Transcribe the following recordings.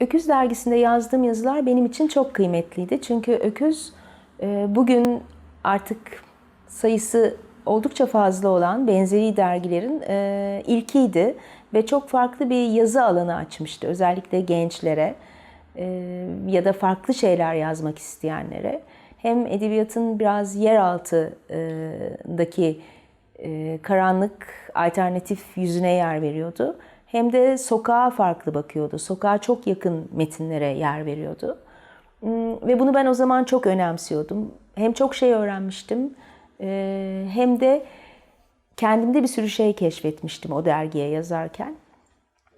Öküz dergisinde yazdığım yazılar benim için çok kıymetliydi. Çünkü Öküz e, bugün artık sayısı oldukça fazla olan benzeri dergilerin e, ilkiydi ve çok farklı bir yazı alanı açmıştı. Özellikle gençlere e, ya da farklı şeyler yazmak isteyenlere. Hem edebiyatın biraz yeraltındaki e, karanlık alternatif yüzüne yer veriyordu. Hem de sokağa farklı bakıyordu. Sokağa çok yakın metinlere yer veriyordu. Hmm, Ve bunu ben o zaman çok önemsiyordum. Hem çok şey öğrenmiştim e, hem de kendimde bir sürü şey keşfetmiştim o dergiye yazarken.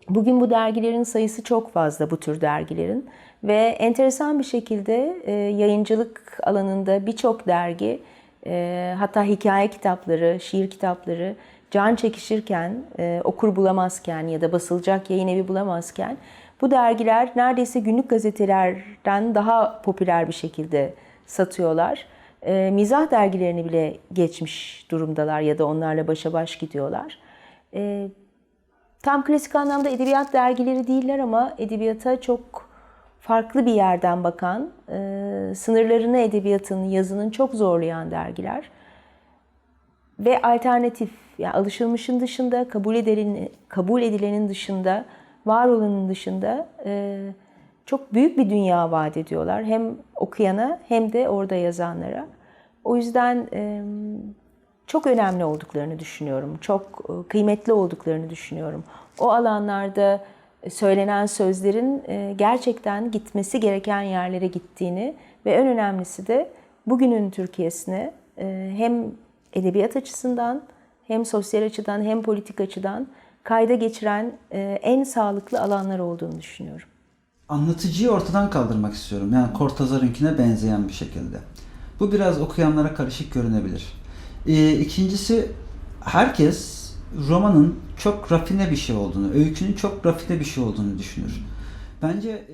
Bugün bu dergilerin sayısı çok fazla bu tür dergilerin ve enteresan bir şekilde e, yayıncılık alanında birçok dergi e, hatta hikaye kitapları, şiir kitapları can çekişirken, e, okur bulamazken ya da basılacak yayın evi bulamazken bu dergiler neredeyse günlük gazetelerden daha popüler bir şekilde satıyorlar. E, mizah dergilerini bile geçmiş durumdalar ya da onlarla başa baş gidiyorlar. E, Tam klasik anlamda edebiyat dergileri değiller ama edebiyata çok farklı bir yerden bakan, e, sınırlarını edebiyatın, yazının çok zorlayan dergiler. Ve alternatif, yani alışılmışın dışında, kabul edilenin, kabul edilenin dışında, var olanın dışında e, çok büyük bir dünya vaat ediyorlar. Hem okuyana hem de orada yazanlara. O yüzden e, çok önemli olduklarını düşünüyorum. Çok e, kıymetli olduklarını düşünüyorum. O alanlarda söylenen sözlerin e, gerçekten gitmesi gereken yerlere gittiğini ve en önemlisi de bugünün Türkiye'sine e, hem edebiyat açısından hem sosyal açıdan hem politik açıdan kayda geçiren e, en sağlıklı alanlar olduğunu düşünüyorum. Anlatıcıyı ortadan kaldırmak istiyorum. Yani Cortázar'ınkine benzeyen bir şekilde. Bu biraz okuyanlara karışık görünebilir. Ee, ikincisi herkes romanın çok rafine bir şey olduğunu, öykünün çok rafine bir şey olduğunu düşünür. Bence